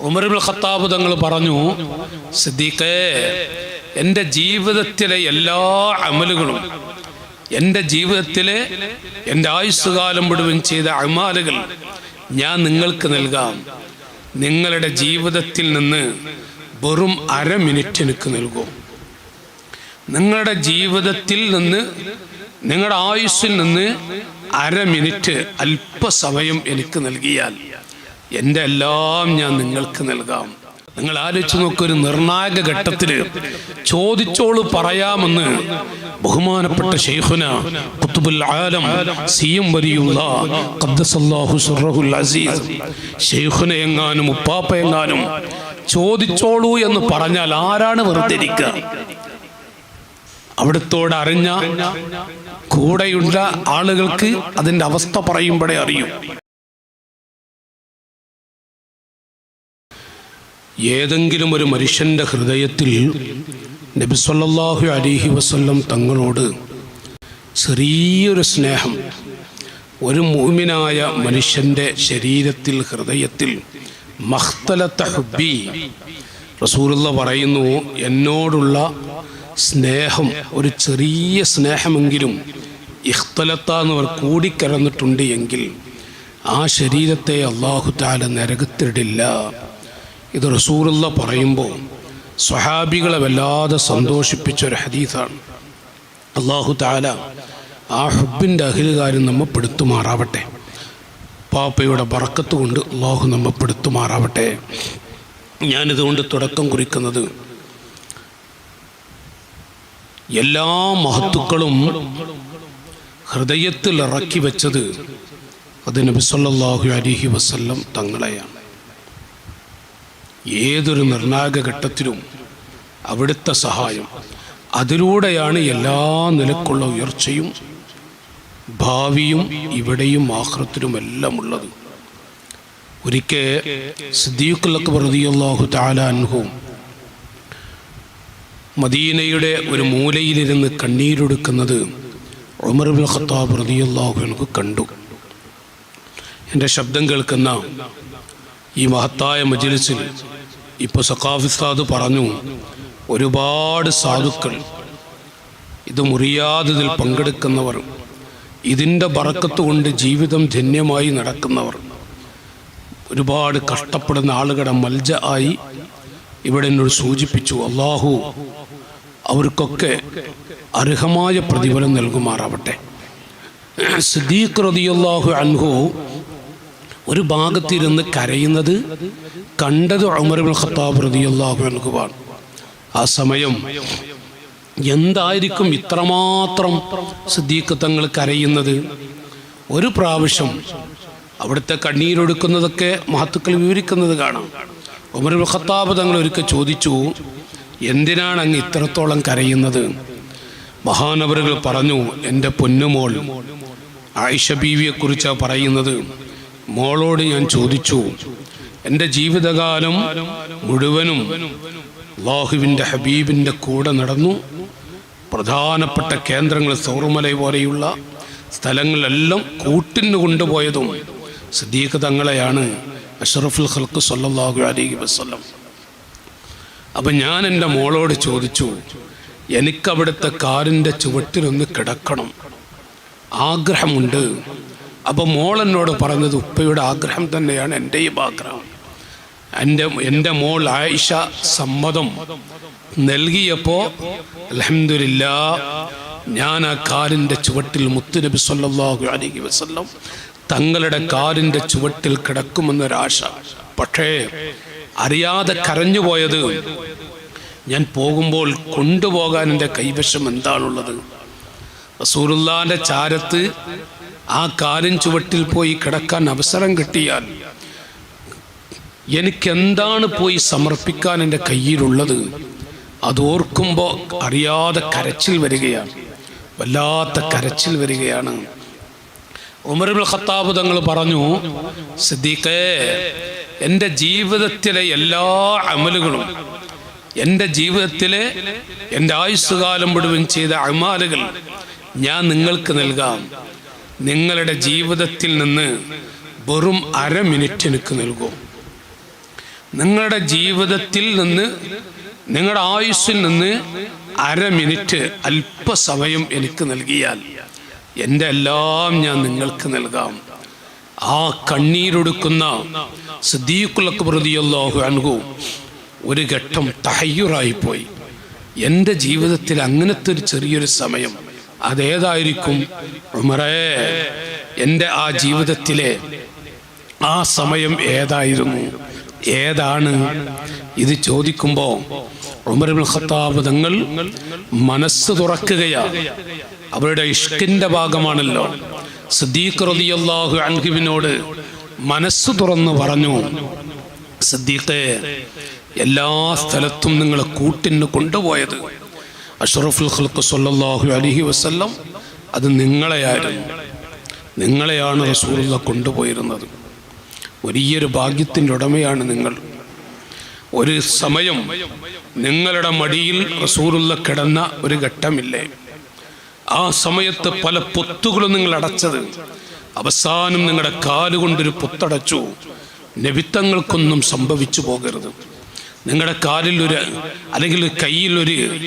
ഉമറുൽ Khattab തങ്ങൾ പറഞ്ഞു സിദ്ദീഖേ എന്റെ ജീവിതത്തിലെ എല്ലാ അമലുകളും എന്റെ ജീവിതത്തിലെ എന്റെ ആയുസ്സുകാലം മുഴുവൻ ചെയ്ത അമാലുകൾ ഞാൻ നിങ്ങൾക്ക് നൽകാം. നിങ്ങളുടെ ജീവിതത്തിൽ നിന്ന് വെറും അര മിനിറ്റ് എനിക്ക് നൽകും. നിങ്ങളുടെ ജീവിതത്തിൽ നിന്ന് നിങ്ങളുടെ ആയുസ്സിൽ നിന്ന് അര മിനിറ്റ് അല്പസമയം എനിക്ക് നൽകിയാൽ എന്റെ എല്ലാം ഞാൻ നിങ്ങൾക്ക് നൽകാം? നിങ്ങൾ ആലോചിച്ച് നോക്കുക ഒരു നിർണായക ഘട്ടത്തിൽ ചോദിച്ചോൾ പറയാമെന്ന് ബഹുമാനപ്പെട്ട ഷെയ്ഖുന കുത്തുബുൽ ആലം സിയം വരിയുള്ള ഖദ്ദസല്ലാഹു സുറഹുൽ അസീസ്. ഷെയ്ഖുന എങ്ങാനും ഉപ്പാപ്പ എങ്ങാനും ചോദിച്ചോളൂ എന്ന് പറഞ്ഞാൽ ആരാണ് വെറുതെ ഇരിക്കുക? അവിടുത്തോട് അറിഞ്ഞ കൂടെയുള്ള ആളുകൾക്ക് അതിന്റെ അവസ്ഥ പറയുമ്പോഴേ അറിയൂ. ഏതെങ്കിലും ഒരു മനുഷ്യന്റെ ഹൃദയത്തിൽ നബി സല്ലല്ലാഹു അലൈഹി വസല്ലം തങ്ങളോട് ചെറിയൊരു സ്നേഹം ഒരു മൂമിനായ മനുഷ്യന്റെ ശരീരത്തിൽ ഹൃദയത്തിൽ മഖ്തലത്ത റസൂലുള്ള പറയുന്നു എന്നോടുള്ള സ്നേഹം ഒരു ചെറിയ സ്നേഹമെങ്കിലും ഇഖ്തലത്ത എന്നവർ കൂടിക്കലർന്നിട്ടുണ്ട് എങ്കിൽ ആ ശരീരത്തെ അള്ളാഹു താല നരകത്തിടില്ല ഇത് റസൂറുള്ള പറയുമ്പോൾ സ്വഹാബികളെ വല്ലാതെ സന്തോഷിപ്പിച്ച ഒരു ഹദീസാണ്. അള്ളാഹു താല ആ ഹുബിന്റെ അഖിലുകാരും നമ്മെ പെടുത്തുമാറാവട്ടെ. പാപ്പയുടെ ബറക്കത്ത് കൊണ്ട് അള്ളാഹു നമ്മെ പെടുത്തുമാറാവട്ടെ. ഞാനിതുകൊണ്ട് തുടക്കം കുറിക്കുന്നത് എല്ലാ മഹത്തുക്കളും ഹൃദയത്തിൽ ഇറക്കി വെച്ചത് അത് നബി അലിഹി വസല്ലം തങ്ങളെയാണ്. ഏതൊരു നിർണായക ഘട്ടത്തിലും അവിടുത്തെ സഹായം അതിലൂടെയാണ് എല്ലാ നിലക്കുള്ള ഉയർച്ചയും ഭാവിയും ഇവിടെയും ആഹ്രത്തിലുമെല്ലാം ഉള്ളത്. ഒരിക്കൽ സിദ്ദീഖുലക്ക് പ്രതിയല്ലാഹു താലാൻഹും മദീനയുടെ ഒരു മൂലയിലിരുന്ന് കണ്ണീരൊടുക്കുന്നത് ഉമർ ബിൻ ഖത്താബ് റളിയല്ലാഹു അൻഹു കണ്ടു. എന്റെ ശബ്ദം കേൾക്കുന്ന ഈ മഹത്തായ മജിലിസിൽ ഇപ്പോൾ സഖാഫിസ്താദ് പറഞ്ഞു ഒരുപാട് സാധുക്കൾ ഇത് മുറിയാതെ ഇതിൽ പങ്കെടുക്കുന്നവർ ഇതിന്റെ കൊണ്ട് ജീവിതം ധന്യമായി നടക്കുന്നവർ ഒരുപാട് കഷ്ടപ്പെടുന്ന ആളുകളുടെ മൽജ ആയി ഇവിടെ എന്നോട് സൂചിപ്പിച്ചു അള്ളാഹു അവർക്കൊക്കെ അർഹമായ പ്രതിഫലം നൽകുമാറാവട്ടെ. സിദ്ദീഖ് റളിയല്ലാഹു അൻഹു ഒരു ഭാഗത്തിരുന്ന് കരയുന്നത് കണ്ടത് ഉമർബുൽ ഖത്താബ് റളിയല്ലാഹു അൻഹുവാണ്. ആ സമയം എന്തായിരിക്കും ഇത്രമാത്രം സിദ്ദീഖ് തങ്ങൾ കരയുന്നത്? ഒരു പ്രാവശ്യം അവിടുത്തെ കണ്ണീരൊടുക്കുന്നതൊക്കെ മഹത്തുക്കൾ വിവരിക്കുന്നത് കാണാം. ഉമർബുൽ ഖത്താബ് തങ്ങൾ ഒരിക്കൽ ചോദിച്ചു എന്തിനാണ് അങ്ങ് ഇത്രത്തോളം കരയുന്നത്? മഹാനവറുകൾ പറഞ്ഞു എന്റെ പൊന്നുമോൾ ആയിഷ ബീവിയെക്കുറിച്ചാണ് പറയുന്നത്. മോളോട് ഞാൻ ചോദിച്ചു എന്റെ ജീവിതകാലം മുഴുവനും അള്ളാഹുവിന്റെ ഹബീബിന്റെ കൂടെ നടന്നു. പ്രധാനപ്പെട്ട കേന്ദ്രങ്ങൾ സൗറുമല പോലെയുള്ള സ്ഥലങ്ങളെല്ലാം കൂട്ടിന് കൊണ്ടുപോയതും സദീഖ് തങ്ങളെയാണ് അഷറഫുൽ ഖൽക്ക് സല്ലല്ലാഹു അലൈഹി വസ്ലം അപ്പം ഞാൻ എന്റെ മോളോട് ചോദിച്ചു എനിക്കവിടുത്തെ കാറിന്റെ ചുവട്ടിലൊന്ന് കിടക്കണം. ആഗ്രഹമുണ്ട് അപ്പം മോൾ എന്നോട് പറഞ്ഞത് ഉപ്പയുടെ ആഗ്രഹം തന്നെയാണ് എന്റെയും ആഗ്രഹം എന്റെ എന്റെ മോൾ ആയിഷ സമ്മതം നൽകിയപ്പോൾ അലഹമില്ല ഞാൻ ആ കാലിന്റെ ചുവട്ടിൽ മുത്തുനബി സല്ലാഹു അലൈഹി വസല്ലം തങ്ങളുടെ കാലിന്റെ ചുവട്ടിൽ കിടക്കുമെന്നൊരാശ. പക്ഷേ അറിയാതെ കരഞ്ഞുപോയത് ഞാൻ പോകുമ്പോൾ കൊണ്ടുപോകാൻ എന്റെ കൈവശം എന്താണുള്ളത്? റസൂറുല്ലാന്റെ ചാരത്ത് ആ കാലിൻ ചുവട്ടിൽ പോയി കിടക്കാൻ അവസരം കിട്ടിയാൽ എനിക്കെന്താണ് പോയി സമർപ്പിക്കാൻ എന്റെ കയ്യിലുള്ളത്? അതോർക്കുമ്പോൾ അറിയാതെ കരച്ചിൽ വരികയാണ്. വല്ലാത്ത കരച്ചിൽ വരികയാണ്. ഉമറുൽ ഖത്താബ് തങ്ങൾ പറഞ്ഞു സിദ്ദീഖേ എന്റെ ജീവിതത്തിലെ എല്ലാ അമലുകളും എന്റെ ജീവിതത്തിലെ എന്റെ ആയുസ്സുകാലം മുഴുവൻ ചെയ്ത അമാലുകൾ ഞാൻ നിങ്ങൾക്ക് നൽകാം. നിങ്ങളുടെ ജീവിതത്തിൽ നിന്ന് വെറും അര മിനിറ്റ് എനിക്ക് നൽകും. നിങ്ങളുടെ ജീവിതത്തിൽ നിന്ന് നിങ്ങളുടെ ആയുസ്സിൽ നിന്ന് അര മിനിറ്റ് അല്പസമയം എനിക്ക് നൽകിയാൽ എന്റെ എല്ലാം ഞാൻ നിങ്ങൾക്ക് നൽകാം. ആ കണ്ണീരൊടുക്കുന്ന സിദ്ദീഖുലക്ബൃതിയല്ലാഹു അൻഹു ഒരു ഘട്ടം തഹയ്യുറായി പോയി. എന്റെ ജീവിതത്തിൽ അങ്ങനത്തെ ഒരു ചെറിയൊരു സമയം അതേതായിരിക്കും ഉമറേ? എന്റെ ആ ജീവിതത്തിലെ ആ സമയം ഏതായിരുന്നു? ഏതാണ്? ഇത് ചോദിക്കുമ്പോൾ ഉമർബുൽ ഖത്താബ് തങ്ങൾ മനസ്സ് തുറക്കുകയാണ് അവരുടെ ഇഷ്കിന്റെ ഭാഗമാണല്ലോ. സിദ്ദീഖ് റതിയല്ലാഹു അൻഹുവിനോട് മനസ്സ് തുറന്നു പറഞ്ഞു സിദ്ദീഖെ എല്ലാ സ്ഥലത്തും നിങ്ങളെ കൂട്ടിന് കൊണ്ടുപോയത് അഷ്റഫുൽ ഖൽക്ക് സല്ലല്ലാഹു അലൈഹി വസല്ലം അത് നിങ്ങളെയായിരുന്നു. നിങ്ങളെയാണ് റസൂലുള്ള കൊണ്ടുപോയിരുന്നത്. വലിയൊരു ഭാഗ്യത്തിന്റെ ഉടമയാണ് നിങ്ങൾ. ഒരു സമയം നിങ്ങളുടെ മടിയിൽ റസൂലുള്ള കിടന്ന ഒരു ഘട്ടമില്ലേ? ആ സമയത്ത് പല പൊത്തുകളും നിങ്ങൾ അടച്ചത്. അവസാനം നിങ്ങളുടെ കാലുകൊണ്ടൊരു പൊത്തടച്ചു. നബിത്തങ്ങൾക്കൊന്നും സംഭവിച്ചു പോകരുത്. നിങ്ങളുടെ കാലിൽ ഒരു അല്ലെങ്കിൽ കയ്യിൽ ഒരു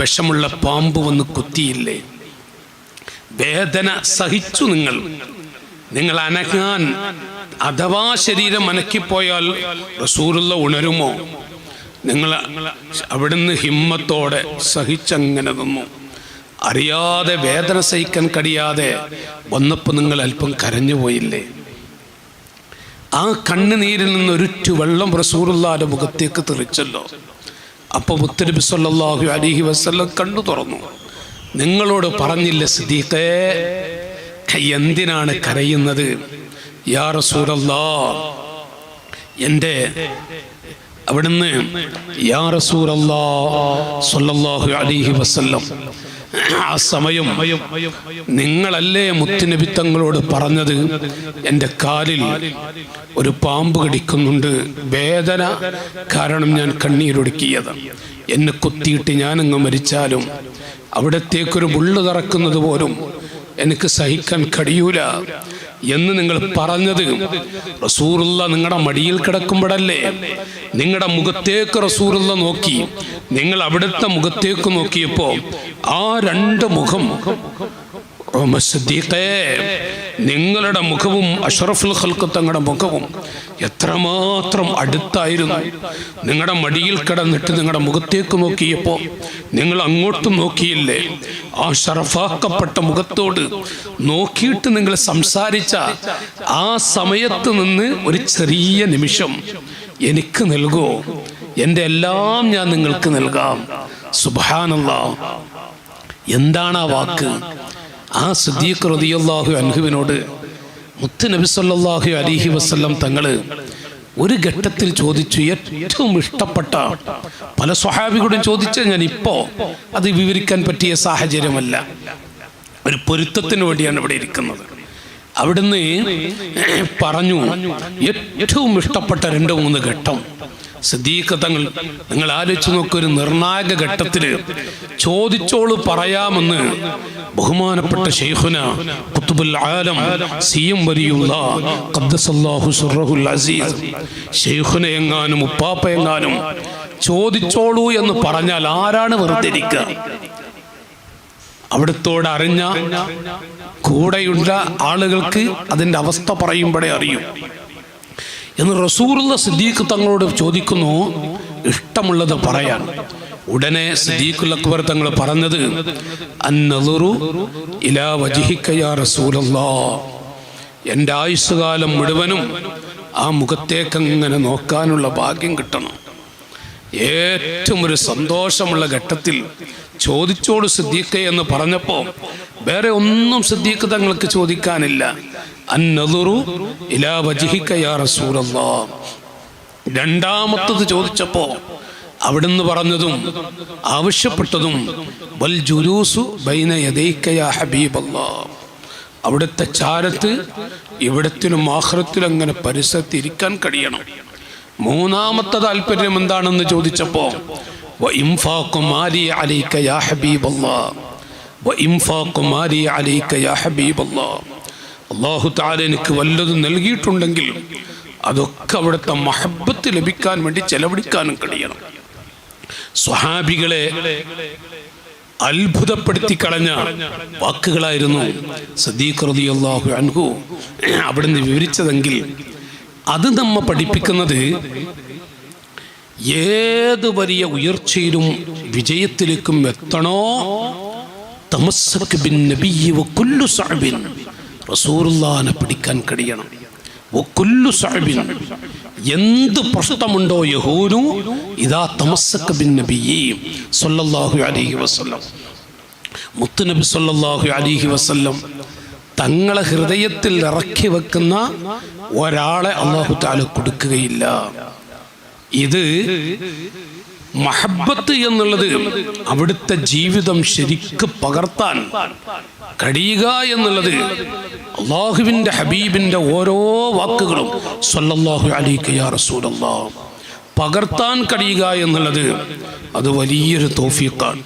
വിഷമുള്ള പാമ്പ് വന്ന് കുത്തിയില്ലേ? വേദന സഹിച്ചു നിങ്ങൾ. നിങ്ങൾ അനക്കാൻ അഥവാ ശരീരം അനക്കിപ്പോയാൽ റസൂറുള്ള ഉണരുമോ? നിങ്ങൾ അവിടുന്ന് ഹിമ്മത്തോടെ സഹിച്ചങ്ങനെ നിന്നു. അറിയാതെ വേദന സഹിക്കാൻ കഴിയാതെ വന്നപ്പോൾ നിങ്ങൾ അല്പം കരഞ്ഞുപോയില്ലേ ആ കണ്ണുനീരിൽ നിന്ന് ഒരുറ്റു വെള്ളം റസൂറുള്ളാന്റെ മുഖത്തേക്ക് തെറിച്ചല്ലോ. അപ്പൊ മുത്തനബി സല്ലല്ലാഹു അലൈഹി വസല്ലം കണ്ണു തുറന്നു. നിങ്ങളോട് പറഞ്ഞില്ല സിദ്ദീഖേ എന്തിനാണ് കരയുന്നത്? യാ റസൂലല്ലാ എന്റെ അവിടുന്ന് യാ റസൂലല്ലാ സല്ലല്ലാഹു അലൈഹി വസല്ലം ആ സമയം നിങ്ങളല്ലേ മുത്തുനബി തങ്ങളോട് പറഞ്ഞത്? എന്റെ കാലിൽ ഒരു പാമ്പ് കടിക്കുന്നുണ്ട്. വേദന കാരണം ഞാൻ കണ്ണീരൊടുക്കിയത്. എന്നെ കുത്തിയിട്ട് ഞാനങ്ങ് മരിച്ചാലും അവിടത്തേക്കൊരു മുള്ളു തറക്കുന്നത് പോലും എനിക്ക് സഹിക്കാൻ കഴിയൂല. എന്ന് നിങ്ങൾ പറഞ്ഞത് റസൂറുള്ള നിങ്ങളുടെ മടിയിൽ കിടക്കുമ്പോഴല്ലേ നിങ്ങളുടെ മുഖത്തേക്ക് റസൂറുള്ള നോക്കി നിങ്ങൾ അവിടുത്തെ മുഖത്തേക്ക് നോക്കിയപ്പോൾ ആ രണ്ട് മുഖം നിങ്ങളുടെ മുഖവും അഷറഫുൽ ഖൽക്ക് തങ്ങളുടെ മുഖവും എത്രമാത്രം അടുത്തായിരുന്നു. നിങ്ങളുടെ മടിയിൽ കിടന്നിട്ട് നിങ്ങളുടെ മുഖത്തേക്ക് നോക്കിയപ്പോൾ നിങ്ങൾ അങ്ങോട്ടും നോക്കിയില്ലേ? ആ ഷറഫാക്കപ്പെട്ട മുഖത്തോട് നോക്കിയിട്ട് നിങ്ങൾ സംസാരിച്ച ആ സമയത്ത് നിന്ന് ഒരു ചെറിയ നിമിഷം എനിക്ക് നൽകുമോ എന്റെ എല്ലാം ഞാൻ നിങ്ങൾക്ക് നൽകാം. സുബാനല്ലാ എന്താണ് ആ വാക്ക്? ആ സുദ്ദീഖ് റളിയല്ലാഹു അൻഹുവിനോട് മുത്ത് നബി സല്ലല്ലാഹു അലൈഹി വസല്ലം തങ്ങൾ ഒരു ഘട്ടത്തിൽ ചോദിച്ചു ഏറ്റവും ഇഷ്ടപ്പെട്ട പല സ്വഹാബികളും ചോദിച്ച ഞാൻ ഇപ്പോ അത് വിവരിക്കാൻ പറ്റിയ സാഹചര്യമല്ല. ഒരു പൊരുത്തത്തിന് വേണ്ടിയാണ് ഇവിടെ ഇരിക്കുന്നത്. അവിടുന്ന് പറഞ്ഞു ഏറ്റവും ഇഷ്ടപ്പെട്ട രണ്ട് മൂന്ന് ഘട്ടം. സിദ്ദീഖ് തങ്ങൾ നിങ്ങൾ ആലോചിച്ച് നോക്കുക ഒരു നിർണായക ഘട്ടത്തിൽ ചോദിച്ചോൾ പറയാമെന്ന് ബഹുമാനപ്പെട്ട ഷെയ്ഖുന കുത്തുബുൽ ആലം സിയം വലിയുള്ള ഖദ്ദസല്ലാഹു സുറഹുൽ അസീസ്. ഷെയ്ഖുന എങ്ങാനും ഉപ്പാപ്പ എങ്ങാനും ചോദിച്ചോളൂ എന്ന് പറഞ്ഞാൽ ആരാണ് വെറുതെ അവിടത്തോട് അവിടുത്തോട് അറിഞ്ഞ കൂടെയുള്ള ആളുകൾക്ക് അതിന്റെ അവസ്ഥ പറയുമ്പോഴേ അറിയും. എന്ന് റസൂറുള്ള സിദ്ദീഖ് തങ്ങളോട് ചോദിക്കുന്നു ഇഷ്ടമുള്ളത് പറയാൻ ഉടനെ സിദ്ദീഖുൽ അക്ബർ തങ്ങൾ പറഞ്ഞത് അന്നറുറു ഇലാ എന്റെ ആയുസ്സുകാലം മുഴുവനും ആ മുഖത്തേക്ക് അങ്ങനെ നോക്കാനുള്ള ഭാഗ്യം കിട്ടണം. ഏറ്റവും ഒരു സന്തോഷമുള്ള ഘട്ടത്തിൽ ചോദിച്ചോട് സിദ്ദീഖ എന്ന് പറഞ്ഞപ്പോൾ വേറെ ഒന്നും സിദ്ദീഖ് തങ്ങൾക്ക് ചോദിക്കാനില്ല. രണ്ടാമത്തത് ചോദിച്ചപ്പോ അവിടുന്ന് പറഞ്ഞതും ആവശ്യപ്പെട്ടതും ബൈന അവിടുത്തെ ചാരത്ത് ഇവിടത്തിലും ആഹ്രത്തിലും അങ്ങനെ പരിസരത്തിരിക്കാൻ കഴിയണം. മൂന്നാമത്തെ താല്പര്യം എന്താണെന്ന് ചോദിച്ചപ്പോ ഹബീബല്ലാ. അള്ളാഹു താല എനിക്ക് വല്ലതും നൽകിയിട്ടുണ്ടെങ്കിലും അതൊക്കെ അവിടുത്തെ മഹബത്ത് ലഭിക്കാൻ വേണ്ടി ചെലവഴിക്കാനും കഴിയണം. സ്വഹാബികളെ അത്ഭുതപ്പെടുത്തി കളഞ്ഞ വാക്കുകളായിരുന്നു സദീഖ് റളിയല്ലാഹു അൻഹു. അവിടുന്ന് വിവരിച്ചതെങ്കിൽ അത് നമ്മ പഠിപ്പിക്കുന്നത് ഏത് വലിയ ഉയർച്ചയിലും വിജയത്തിലേക്കും എത്തണോ? തമസ്സക്ക് ബിൻ നബിയ് സഅബിൻ. റസൂലുള്ളാഹിനെ പിടിക്കാൻ കഴിയണം. എന്ത് പ്രശ്നമുണ്ടോ യഹൂനു ഇതാ തമസക്ക് ബിൻ നബിയ്യി സല്ലല്ലാഹു അലൈഹി വസല്ലം. മുത്തുനബി സല്ലല്ലാഹു അലൈഹി വസല്ലം തങ്ങളെ ഹൃദയത്തിൽ ഇറക്കി വെക്കുന്ന ഒരാളെ അള്ളാഹു താല കൊടുക്കുകയില്ല. ഇത് മഹബത്ത് എന്നുള്ളത് അവിടുത്തെ ജീവിതം ശരിക്ക് പകർത്താൻ കഴിയുക എന്നുള്ളത് അള്ളാഹുവിന്റെ ഹബീബിന്റെ ഓരോ വാക്കുകളും സല്ലല്ലാഹു അലൈഹി യാ പകർത്താൻ കഴിയുക എന്നുള്ളത് അത് വലിയൊരു തോഫിയക്കാണ്